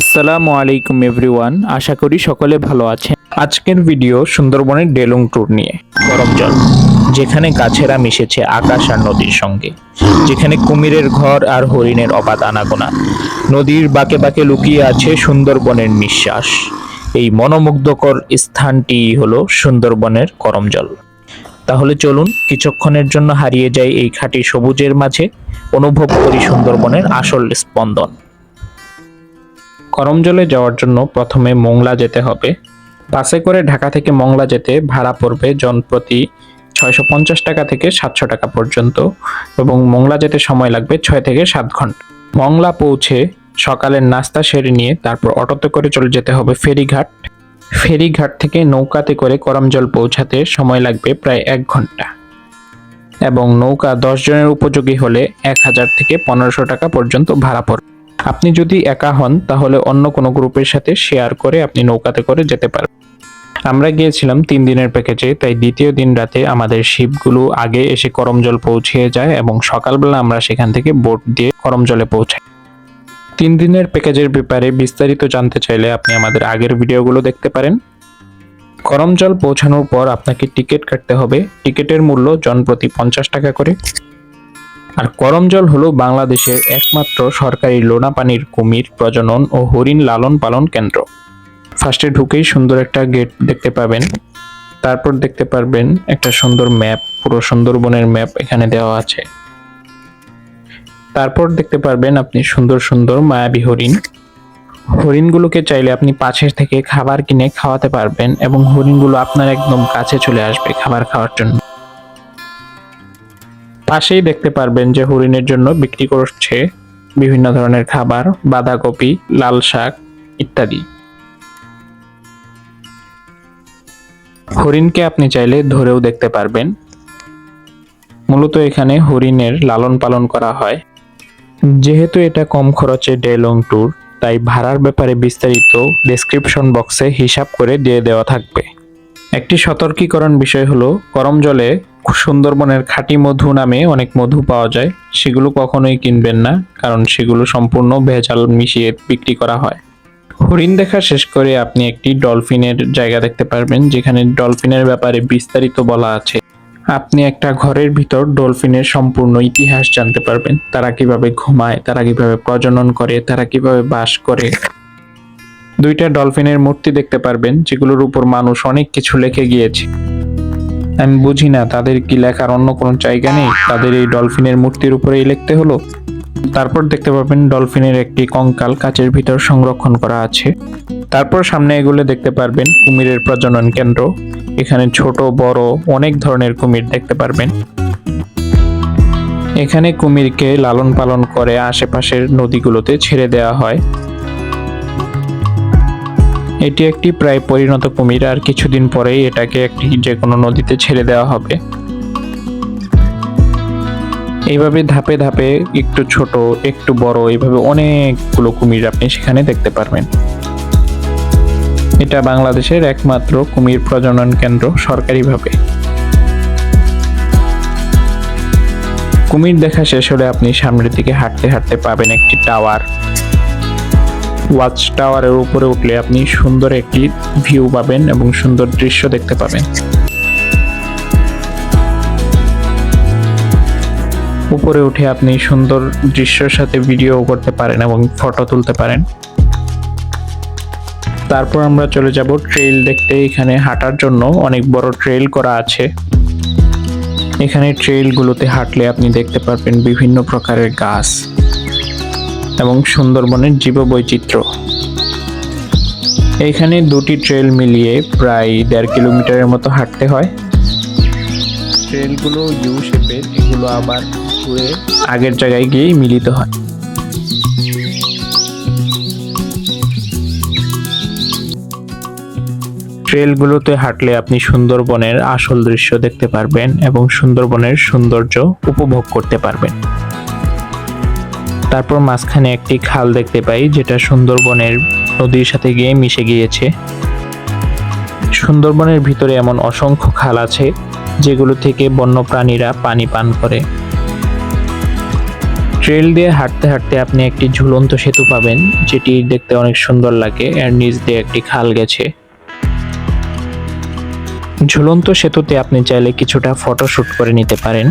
আসসালামু আলাইকুম এভরিওয়ান, আশা করি সকলে ভালো আছেন। আজকের ভিডিও সুন্দরবনের ডেলুং ট্যুর নিয়ে। গরম জল, যেখানে গাছেরা মিশেছে আকাশ আর নদীর সঙ্গে। যেখানে কুমিরের ঘর আর হরিণের অবাধ আনাগোনা। নদীর বাঁকে বাঁকে লুকিয়ে আছে সুন্দরবনের নিঃশ্বাস। এই মনোমুগ্ধকর স্থানটি হলো সুন্দরবনের করম জল। তাহলে চলুন কিছুক্ষণের জন্য হারিয়ে যাই এই খাঁটি সবুজের মাঝে, অনুভব করি সুন্দরবনের আসল স্পন্দন। করমজলে যাওয়ার জন্য প্রথমে মোংলা যেতে হবে। বাসে করে ঢাকা থেকে মোংলা যেতে ভাড়া পড়বে জনপ্রতি ছয়শো পঞ্চাশ টাকা থেকে সাতশো টাকা পর্যন্ত এবং মোংলা যেতে সময় লাগবে ছয় থেকে সাত ঘণ্টা। মংলা পৌঁছে সকালের নাস্তা সেরে নিয়ে তারপর অটোতে করে চলে যেতে হবে ফেরিঘাট। ফেরিঘাট থেকে নৌকাতে করে করমজল পৌঁছাতে সময় লাগবে প্রায় এক ঘণ্টা। এবং নৌকা দশ জনের উপযোগী হলে এক হাজার থেকে পনেরোশো টাকা পর্যন্ত ভাড়া পড়বে। আপনি যদি একা হন, তাহলে অন্য কোনো গ্রুপের সাথে শেয়ার করে আপনি নৌকাতে করে যেতে পারবেন আমরা গিয়েছিলাম তিন দিনের প্যাকেজে তাই দ্বিতীয় দিন রাতে আমাদের শিপগুলো আগে এসে করমজল পৌঁছিয়ে যায় এবং সকালবেলা আমরা সেখান থেকে বোট দিয়ে করমজলে পৌঁছাই। তিন দিনের প্যাকেজের ব্যাপারে বিস্তারিত জানতে চাইলে আপনি আমাদের আগের ভিডিওগুলো দেখতে পারেন। করমজল পৌঁছানোর পর আপনাকে টিকিট কাটতে হবে। টিকিটের মূল্য জনপ্রতি পঞ্চাশ টাকা করে। আর করমজল হলো বাংলাদেশের একমাত্র সরকারি লোনা পানির কুমির প্রজনন ও হরিণ লালন পালন কেন্দ্র। ফার্স্টে ঢুকেই সুন্দর একটা গেট দেখতে পাবেন। তারপর দেখতে পারবেন একটা সুন্দর ম্যাপ পুরো সুন্দরবনের ম্যাপ এখানে দেওয়া আছে। তারপর দেখতে পারবেন আপনি সুন্দর সুন্দর মায়াবী হরিণ। হরিণগুলোকে চাইলে আপনি পাশের থেকে খাবার কিনে খাওয়াতে পারবেন এবং হরিণগুলো আপনার একদম কাছে চলে আসবে খাবার খাওয়ার জন্য। পাশেই দেখতে পারবেন যে হরিণের জন্য বিক্রি করছে বিভিন্ন ধরনের খাবার, বাঁধাকপি, লাল শাক ইত্যাদি। হরিণকে আপনি চাইলে ধরেও দেখতে পারবেন। মূলত এখানে হরিণের লালন পালন করা হয়। যেহেতু এটা কম খরচে ডে লং ট্যুর তাই ভাড়ার ব্যাপারে বিস্তারিত ডেসক্রিপশন বক্সে হিসাব করে দিয়ে দেওয়া থাকবে। একটি সতর্কীকরণ বিষয় হলো, গরম জলে সুন্দরবনের খাঁটি মধু নামে অনেক মধু পাওয়া যায়। সেগুলো কখনোই কিনবেন না, কারণ সেগুলো সম্পূর্ণ ভেজাল মিশিয়ে বিক্রি করা হয়। হরিণ দেখা শেষ করে আপনি একটি ডলফিনের জায়গা দেখতে পারবেন, যেখানে ডলফিনের ব্যাপারে বিস্তারিত বলা আছে। আপনি একটা ঘরের ভিতর ডলফিনের সম্পূর্ণ ইতিহাস জানতে পারবেন, তারা কীভাবে ঘুমায়, তারা কীভাবে প্রজনন করে, তারা কীভাবে বাস করে। দুইটা ডলফিনের মূর্তি দেখতে পারবেন, যেগুলোর উপর মানুষ অনেক কিছু লিখে গিয়েছে। আমি বুঝি না, তাদের কি লেখার অন্য কোনো জায়গা নেই? তাদের এই ডলফিনের মূর্তির উপরেই লিখতে হলো? তারপর দেখতে পাবেন ডলফিনের একটি কঙ্কাল কাচের ভিতর সংরক্ষণ করা আছে। তারপর সামনে এগুলো দেখতে পারবেন, কুমিরের প্রজনন কেন্দ্র। এখানে ছোট, বড়, অনেক ধরনের কুমির দেখতে পারবেন। এখানে কুমিরকে লালন পালন করে আশেপাশের নদীগুলোতে ছেড়ে দেওয়া হয়। এটি একটি প্রায় পরিণত কুমির আর কিছুদিন পরেই এটাকে একটি যে কোনো নদীতে ছেড়ে দেওয়া হবে। এইভাবে ধাপে ধাপে একটু ছোট, একটু বড়, এইভাবে অনেকগুলো কুমির আপনি সেখানে দেখতে পারবেন। এটা বাংলাদেশের একমাত্র কুমির প্রজনন কেন্দ্র সরকারিভাবে। কুমির দেখা শেষ হলে আপনি সামনের দিকে হাঁটতে হাঁটতে পাবেন একটি টাওয়ার। ওয়াচ টাওয়ারের উপরে উঠলে আপনি সুন্দর একটি ভিউ পাবেন এবং সুন্দর দৃশ্য দেখতে পাবেন। উপরে উঠে আপনি সুন্দর দৃশ্যের সাথে ভিডিও করতে পারেন এবং ফটো তুলতে পারেন। তারপর আমরা চলে যাব ট্রেইল দেখতে। এখানে হাঁটার জন্য অনেক বড় ট্রেইল করা আছে। এখানে ট্রেইলগুলোতে হাঁটলে আপনি দেখতে পারবেন বিভিন্ন প্রকারের গাছ। এবং সুন্দরবনের জীববৈচিত্র্য। এইখানে দুটি ট্রেল মিলিয়ে প্রায় দেড় কিলোমিটারের মতো হাঁটতে হয়। ট্রেলগুলো ইউ শেপের এগুলো আবার ঘুরে আগের জায়গায় গিয়েই মিলিত হয়। ট্রেলগুলোতে হাঁটলে আপনি সুন্দরবনের আসল দৃশ্য দেখতে পারবেন এবং সুন্দরবনের সৌন্দর্য উপভোগ করতে পারবেন। তারপর মাঝখানে একটি খাল দেখতে পাই, যেটা সুন্দরবনের নদীর সাথে গিয়ে মিশে গিয়েছে। সুন্দরবনের ভিতরে এমন অসংখ্য খাল আছে, যেগুলো থেকে বন্যপ্রাণীরা পানি পান করে। ট্রেল দিয়ে হাঁটতে হাঁটতে আপনি একটি ঝুলন্ত সেতু পাবেন, যেটি দেখতে অনেক সুন্দর লাগে, এর নিচ দিয়ে একটি খাল গেছে। ঝুলন্ত সেতুতে আপনি চাইলে কিছুটা ফটোশুট করে নিতে পারেন।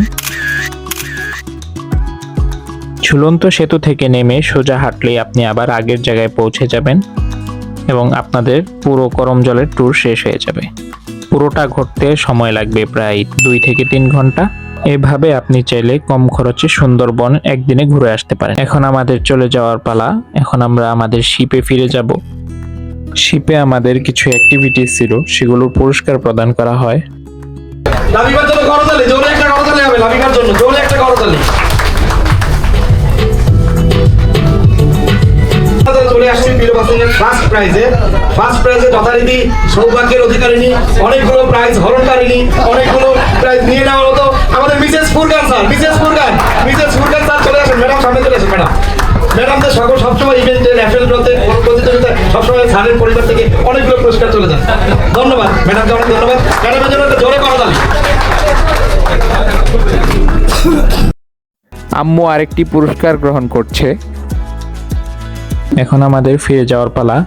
ঝুলন্ত সেতু থেকে নেমে সোজা হাঁটলেই আপনি আবার আগের জায়গায় পৌঁছে যাবেন এবং আপনাদের পুরো করমজলের ট্যুর শেষ হয়ে যাবে। পুরোটা ঘুরতে সময় লাগবে প্রায় দুই থেকে তিন ঘণ্টা। এভাবে আপনি চাইলে কম খরচে সুন্দরবন একদিনে ঘুরে আসতে পারেন। এখন আমাদের চলে যাওয়ার পালা। এখন আমরা আমাদের শিপে ফিরে যাব। শিপে আমাদের কিছু অ্যাক্টিভিটিস ছিল সেগুলোর পুরস্কার প্রদান করা হয়। জন্য জোরে একটা করতালি জোরে একটা করতালি। চলে আসছি বীরবাসিনের ফার্স্ট প্রাইজে ফার্স্ট প্রাইজে যথারীতি সৌভাগ্যের অধিকারিণী, অনেকগুলো প্রাইজ হরণকারিণী অনেকগুলো প্রাইজ নিয়ে নেওয়া হতো। আমাদের Mrs Furkan sir, Mrs Furkan Mrs Furkan sir চলে আসেন। ম্যাডাম, সামনে চলে আসেন, ম্যাডাম। ম্যাডামদের সকল সবসময় ইভেন্টে ন্যাশনাল ড্রতে প্রতিযোগিতায় সবসময় স্যারের পরিবার থেকে অনেকগুলো পুরস্কার চলে যায় ধন্যবাদ। ম্যাডামকে অনেক ধন্যবাদ। ম্যাডামের জন্য একটা জোরে করতালি আম্মু আরেকটি পুরস্কার গ্রহণ করছে। এখন আমাদের ফিরে যাওয়ার পালা।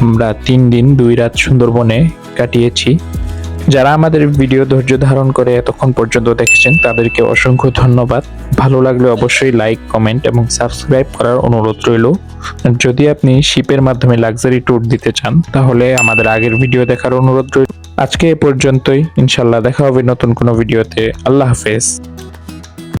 আমরা তিন দিন, দুই রাত সুন্দরবনে কাটিয়েছি। যারা আমাদের ভিডিও ধৈর্য ধারণ করে এতক্ষণ পর্যন্ত দেখেছেন, তাদেরকে অসংখ্য ধন্যবাদ। ভালো লাগলে অবশ্যই লাইক কমেন্ট এবং সাবস্ক্রাইব করার অনুরোধ রইল। যদি আপনি শিপের মাধ্যমে লাক্সারি ট্যুর দিতে চান, তাহলে আমাদের আগের ভিডিও দেখার অনুরোধ রইল। আজকে এ পর্যন্তই। ইনশাল্লাহ দেখা হবে নতুন কোনো ভিডিওতে। আল্লাহ হাফেজ।